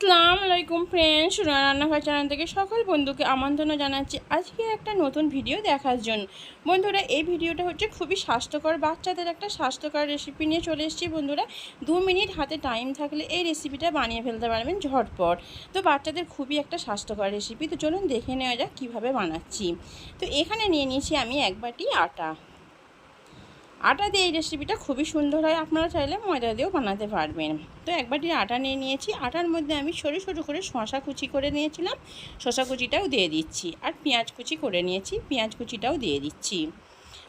আসসালামু আলাইকুম ফ্রেন্ডস সুরানা রান্নাঘর চ্যানেল থেকে সকল বন্ধুকে আমন্ত্রণ জানাচ্ছি আজকে একটা নতুন ভিডিও দেখার জন্য। বন্ধুরা, এই ভিডিওটা হচ্ছে খুবই স্বাস্থ্যকর, বাচ্চাদের একটা স্বাস্থ্যকর রেসিপি নিয়ে চলে এসেছি। বন্ধুরা, দু মিনিট হাতে টাইম থাকলে এই রেসিপিটা বানিয়ে ফেলতে পারবেন ঝটপট। তো বাচ্চাদের খুবই একটা স্বাস্থ্যকর রেসিপি তো চলুন দেখে নেওয়া যাক কীভাবে বানাচ্ছি। তো এখানে নিয়ে নিয়েছি আমি এক বাটি আটা। আটা দিয়ে এই রেসিপিটা খুবই সুন্দর হয়। আপনারা চাইলে ময়দা দিয়েও বানাতে পারবেন। তো একবারটি আটা নিয়ে নিয়েছি। আটার মধ্যে আমি সরু সরু করে শশা কুচি করে নিয়েছিলাম। শশা কুচিটাও দিয়ে দিচ্ছি। আর পেঁয়াজ কুচি করে নিয়েছি। পেঁয়াজ কুচিটাও দিয়ে দিচ্ছি।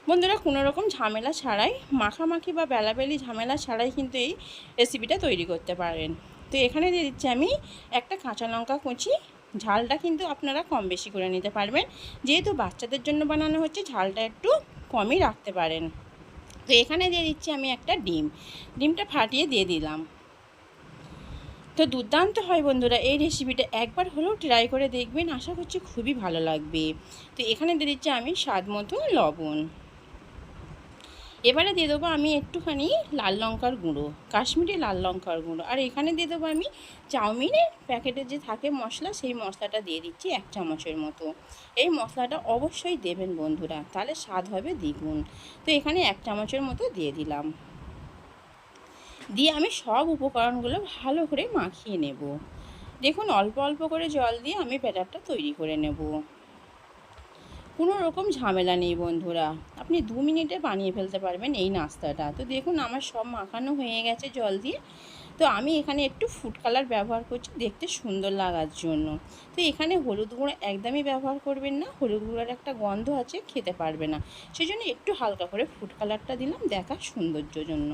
বন্ধুরা, কোনো রকম ঝামেলা ছাড়াই, মাখামাখি বা বেলাবেলি ঝামেলা ছাড়াই কিন্তু এই রেসিপিটা তৈরি করতে পারেন। তো এখানে দিয়ে দিচ্ছি আমি একটা কাঁচা লঙ্কা কুচি। ঝালটা কিন্তু আপনারা কম বেশি করে নিতে পারবেন। যেহেতু বাচ্চাদের জন্য বানানো হচ্ছে, ঝালটা একটু কমই রাখতে পারেন। তো এখানে দিয়ে দিচ্ছি আমি একটা ডিম। ডিমটা ফাটিয়ে দিয়ে দিলাম। তো দুর্দান্ত হয় বন্ধুরা, এই রেসিপিটা একবার হলেও ট্রাই করে দেখবেন, আশা করছি খুবই ভালো লাগবে। তো এখানে দিয়ে দিচ্ছি আমি স্বাদ মতো লবণ। এবারে দিয়ে দেবো আমি একটুখানি লাল লঙ্কার গুঁড়ো, কাশ্মীরি লাল লঙ্কার গুঁড়ো। আর এখানে দিয়ে দেবো আমি চাউমিনের প্যাকেটে যে থাকে মশলা, সেই মশলাটা দিয়ে দিচ্ছি এক চামচের মতো। এই মশলাটা অবশ্যই দেবেন বন্ধুরা, তাহলে স্বাদ হবে দ্বিগুণ। তো এখানে এক চামচের মতো দিয়ে দিলাম। দিয়ে আমি সব উপকরণগুলো ভালো করে মাখিয়ে নেব। দেখুন, অল্প অল্প করে জল দিয়ে আমি ব্যাটারটা তৈরি করে নেব। কোনো রকম ঝামেলা নেই বন্ধুরা। আপনি দু মিনিটে বানিয়ে ফেলতে পারবেন এই নাস্তাটা। তো দেখুন, আমার সব মাখানো হয়ে গেছে জল দিয়ে। তো আমি এখানে একটু ফুড কালার ব্যবহার করছি, দেখতে সুন্দর লাগার জন্য। তো এখানে হলুদ গুঁড়ো একদমই ব্যবহার করবেন না, হলুদ গুঁড়োর একটা গন্ধ আছে, খেতে পারবে না। সেই জন্য একটু হালকা করে ফুড কালারটা দিলাম, দেখার সৌন্দর্য জন্য।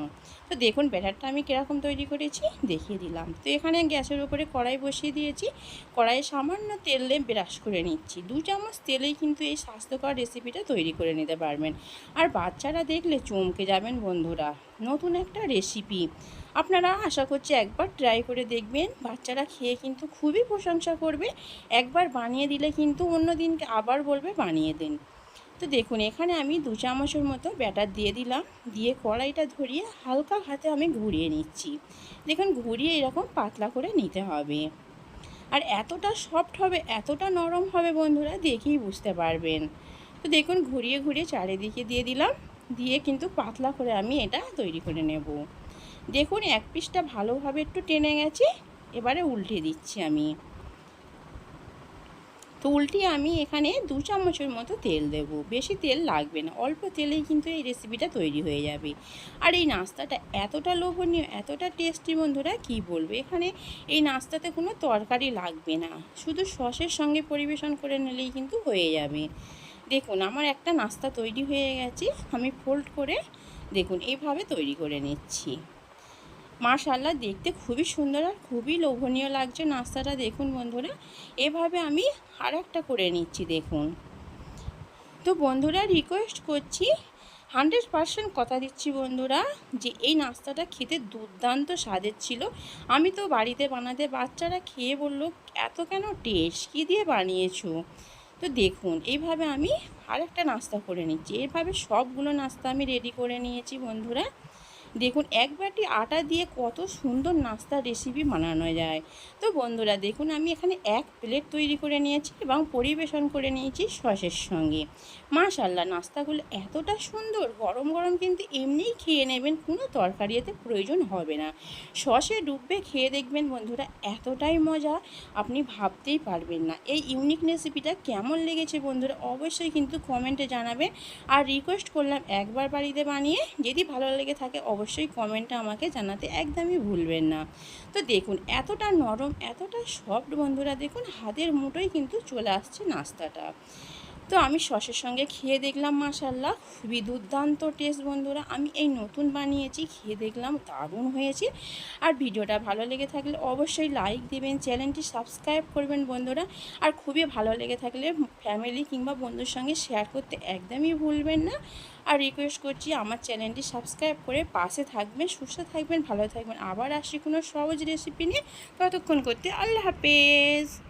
তো দেখুন, ব্যাটারটা আমি কীরকম তৈরি করেছি, দেখিয়ে দিলাম। তো এখানে গ্যাসের উপরে কড়াই বসিয়ে দিয়েছি। কড়াইয়ে সামান্য তেল ব্রাশ করে নিচ্ছি। দু চামচ তেলেই কিন্তু এই স্বাস্থ্যকর রেসিপিটা তৈরি করে নিতে পারবেন। আর বাচ্চারা দেখলে চমকে যাবেন বন্ধুরা। নতুন একটা রেসিপি আপনারা আশা করছি একবার ট্রাই করে দেখবেন। বাচ্চারা খেয়ে কিন্তু খুবই প্রশংসা করবে। একবার বানিয়ে দিলে কিন্তু অন্য দিনকে আবার বলবে বানিয়ে দিন। তো দেখুন, এখানে আমি দু চামচের মতো ব্যাটার দিয়ে দিলাম। দিয়ে কড়াইটা ধরিয়ে হালকা হাতে আমি ঘুরিয়ে নিচ্ছি। দেখুন, ঘুরিয়ে এরকম পাতলা করে নিতে হবে। আর এতটা সফট হবে, এতটা নরম হবে বন্ধুরা, দেখেই বুঝতে পারবেন। তো দেখুন, ঘুরিয়ে ঘুরিয়ে চারিদিকে দিয়ে দিলাম। দিয়ে কিন্তু পাতলা করে আমি এটা তৈরি করে নেব। দেখুন, এক পিসটা ভালোভাবে একটু টেনে গেছে, এবারে উল্টে দিচ্ছি আমি। তো উল্টিয়ে আমি এখানে দু চামচের মতো তেল দেব, বেশি তেল লাগবে না, অল্প তেলেই কিন্তু এই রেসিপিটা তৈরি হয়ে যাবে। আর এই নাস্তাটা এতটা লোভনীয়, এতটা টেস্টি বন্ধুরা, কি বলব? এখানে এই নাস্তাতে কোনো তরকারি লাগবে না, শুধু সসের সঙ্গে পরিবেশন করে নিলেই কিন্তু হয়ে যাবে। দেখুন, আমার একটা নাস্তা তৈরি হয়ে গেছে, আমি ফোল্ড করে, দেখুন এইভাবে তৈরি করে নিচ্ছি। মাশাল্লাহ দেখতে খুবই সুন্দর আর খুবই লোভনীয় লাগছে নাস্তাটা। দেখুন বন্ধুরা, এভাবে আমি আর একটা করে নিচ্ছি, দেখুন। তো বন্ধুরা রিকোয়েস্ট করছি হান্ড্রেড পারসেন্ট কথা দিচ্ছি বন্ধুরা, যে এই নাস্তাটা খেতে দুর্দান্ত স্বাদের ছিল। আমি তো বাড়িতে বানাতে বাচ্চারা খেয়ে বলল, এত কেন টেস্ট কী দিয়ে বানিয়েছো? তো দেখুন, এইভাবে আমি আর একটা নাস্তা করে নিচ্ছি। এভাবে সবগুলো নাস্তা আমি রেডি করে নিয়েছি বন্ধুরা। দেখুন, এক বাটি আটা দিয়ে কত সুন্দর নাস্তার রেসিপি বানানো যায়। তো বন্ধুরা, দেখুন, আমি এখানে এক প্লেট তৈরি করে নিয়েছি এবং পরিবেশন করে নিয়েছি সসের সঙ্গে। মাশাল্লাহ নাস্তাগুলো এতটা সুন্দর, গরম গরম কিন্তু এমনিই খেয়ে নেবেন, কোনো তরকারি এতে প্রয়োজন হবে না। সসে ডুববে, খেয়ে দেখবেন বন্ধুরা, এতটাই মজা, আপনি ভাবতেই পারবেন না। এই ইউনিক রেসিপিটা কেমন লেগেছে বন্ধুরা, অবশ্যই কিন্তু কমেন্টে জানাবেন। আর রিকোয়েস্ট করলাম একবার বাড়িতে বানিয়ে, যদি ভালো লেগে থাকে অবশ্যই কমেন্টে আমাকে জানাতে একদমই ভুলবেন না। তো দেখুন, এতটা নরম, এতটা সফট বন্ধুরা দেখুন, হাতের মুঠোই কিন্তু চলে আসছে নাস্তাটা। তো আমি সসের সঙ্গে খেয়ে দেখলাম মাশাল্লাহ খুবই দুর্দান্ত টেস্ট বন্ধুরা। আমি এই নতুন বানিয়েছি, খেয়ে দেখলাম, দারুণ হয়েছে। আর ভিডিওটা ভালো লেগে থাকলে অবশ্যই লাইক দেবেন, চ্যানেলটি সাবস্ক্রাইব করবেন বন্ধুরা। আর খুবই ভালো লেগে থাকলে ফ্যামিলি কিংবা বন্ধুর সঙ্গে শেয়ার করতে একদমই ভুলবেন না। আর রিকোয়েস্ট করছি, আমার চ্যানেলটি সাবস্ক্রাইব করে পাশে থাকবেন, সুস্থ থাকবেন, ভালো থাকবেন। আবার আসি কোনো সহজ রেসিপি নিয়ে। ততক্ষণ করতে আল্লাহ হাফেজ।